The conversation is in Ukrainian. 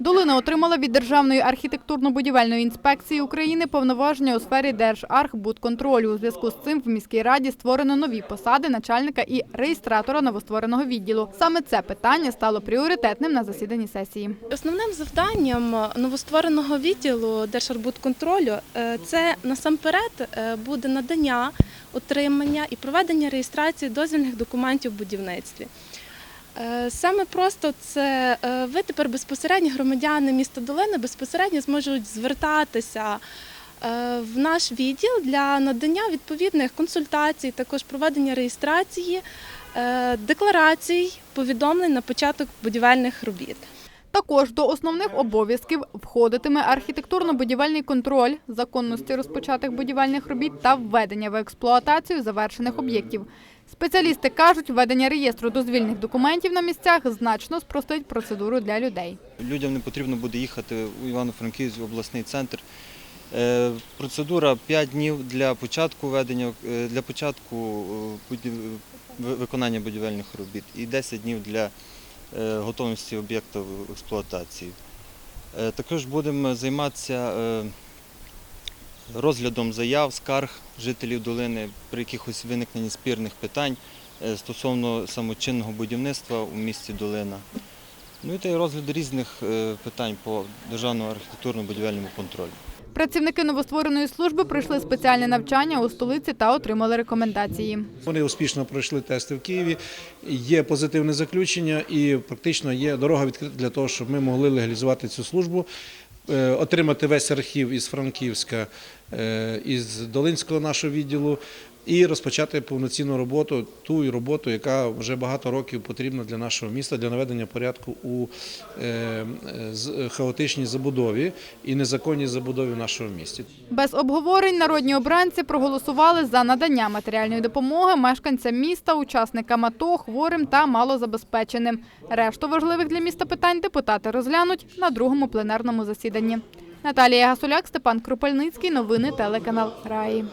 Долина отримала від Державної архітектурно-будівельної інспекції України повноваження у сфері Держархбудконтролю. У зв'язку з цим в міській раді створено нові посади начальника і реєстратора новоствореного відділу. Саме це питання стало пріоритетним на засіданні сесії. Основним завданням новоствореного відділу Держарбудконтролю е, це насамперед е, буде надання, отримання і проведення реєстрації дозвільних документів в будівництві. Е, Саме просто це е, ви тепер безпосередньо громадяни міста Долини безпосередньо зможуть звертатися е, в наш відділ для надання відповідних консультацій, також проведення реєстрації, декларацій, повідомлень на початок будівельних робіт. Також до основних обов'язків входитиме архітектурно-будівельний контроль законності розпочатих будівельних робіт та введення в експлуатацію завершених об'єктів. Спеціалісти кажуть, введення реєстру дозвільних документів на місцях значно спростить процедуру для людей. Людям не потрібно буде їхати у Івано-Франківськ, обласний центр. Е, Процедура 5 днів для початку ведення, е, для початку е, виконання будівельних робіт і 10 днів для готовності об'єкта в експлуатації. Е, Також будемо займатися е, розглядом заяв, скарг жителів долини при якихось виникненні спірних питань е, стосовно самочинного будівництва у місті Долина. Ну і та й розгляд різних е, питань по державному архітектурно-будівельному контролю. Працівники новоствореної служби пройшли спеціальне навчання у столиці та отримали рекомендації. Вони успішно пройшли тести в Києві. Є позитивне заключення, і практично є дорога відкрита для того, щоб ми могли легалізувати цю службу, е, отримати весь архів із Франківська, е, із Долинського нашого відділу. І розпочати повноцінну роботу, ту роботу, яка вже багато років потрібна для нашого міста для наведення порядку у е, хаотичній забудові і незаконній забудові в нашому місті. Без обговорень народні обранці проголосували за надання матеріальної допомоги мешканцям міста, учасникам АТО, хворим та малозабезпеченим. Решту важливих для міста питань депутати розглянуть на другому пленарному засіданні. Наталія Гасуляк, Степан Крупельницький. Новини телеканал Раї.